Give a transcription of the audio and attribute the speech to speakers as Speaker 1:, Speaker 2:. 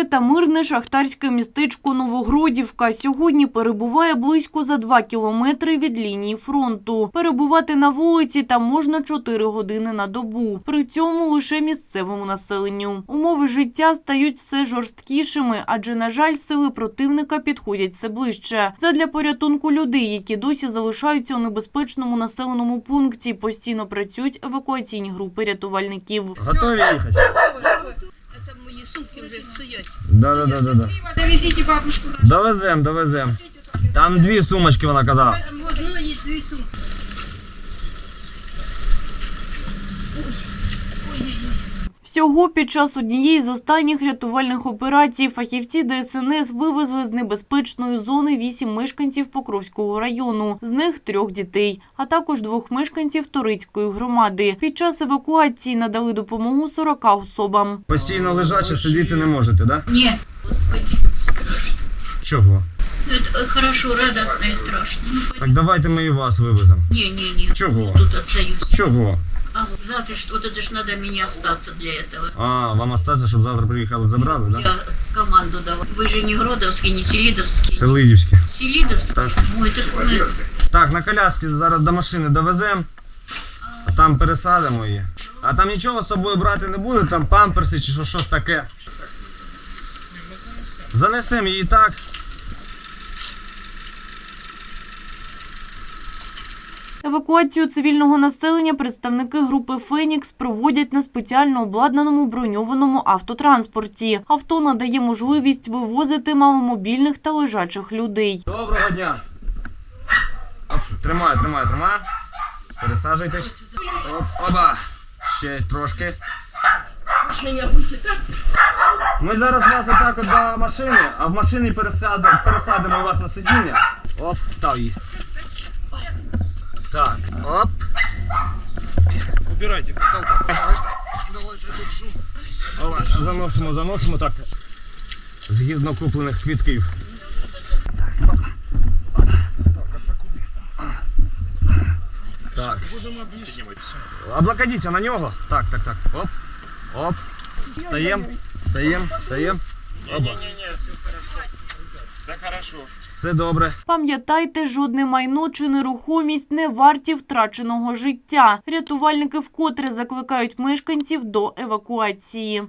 Speaker 1: Тихе та мирне шахтарське містечко Новогродівка сьогодні перебуває близько за 2 кілометри від лінії фронту. Перебувати на вулиці там можна 4 години на добу. При цьому лише місцевому населенню. Умови життя стають все жорсткішими, адже, на жаль, сили противника підходять все ближче. Задля порятунку людей, які досі залишаються у небезпечному населеному пункті, постійно працюють евакуаційні групи рятувальників.
Speaker 2: Готові їхати?
Speaker 3: Сумки уже стоять.
Speaker 2: Да, да, да, да, да.
Speaker 4: Довезите бабушку.
Speaker 2: Довезем, довезем. Там дві сумочки вона казала.
Speaker 3: В одной дві сумки.
Speaker 1: Всього під час однієї з останніх рятувальних операцій фахівці ДСНС вивезли з небезпечної зони вісім мешканців Покровського району, з них трьох дітей, а також двох мешканців Торицької громади. Під час евакуації надали допомогу 40 особам.
Speaker 2: Постійно лежачи сидіти не можете, да?
Speaker 3: Не, господи.
Speaker 2: Чого?
Speaker 3: Это э, хорошо, радостно и страшно. Ну,
Speaker 2: Так давайте ми і вас вивеземо.
Speaker 3: Не-не-не.
Speaker 2: Чего?
Speaker 3: Тут остаюсь.
Speaker 2: Чого?
Speaker 3: А вот завтра что вот это ж надо мне остаться для этого.
Speaker 2: А, вам остаться, щоб завтра приїхали забрали, да?
Speaker 3: Я команду давал. Вы же не Гродовский, не Селидовский.
Speaker 2: Селидівські.
Speaker 3: Селидовский?
Speaker 2: Так.
Speaker 3: Ой, так мы...
Speaker 2: Так, на коляски зараз до машини довеземо, а там пересадимо її. А там нічого з собою брати не буде, там памперси чи що, щось таке. Занесемо її так.
Speaker 1: Евакуацію цивільного населення представники групи Фенікс проводять на спеціально обладнаному броньованому автотранспорті. Авто надає можливість вивозити маломобільних та лежачих людей.
Speaker 2: Доброго дня. Тримаю, тримаю, тримаю. Пересаджуйтесь. Оп, оба. Ще трошки. Ми зараз вас отак от до машини, а в машині пересадимо, пересадимо вас на сидіння. Оп, став її. Так, оп.
Speaker 5: Убирайте, потолку.
Speaker 2: Опа, заносимо, заносимо так. Згідно куплених квітків. Так. Облокотіться на нього. Так, так, так. Оп. Оп. Встаємо. Встаємо. Встаємо. Опа.
Speaker 5: Не-не-не, все хорошо. Все хорошо.
Speaker 2: Все добре.
Speaker 1: Пам'ятайте, жодне майно чи нерухомість не варті втраченого життя. Рятувальники вкотре закликають мешканців до евакуації.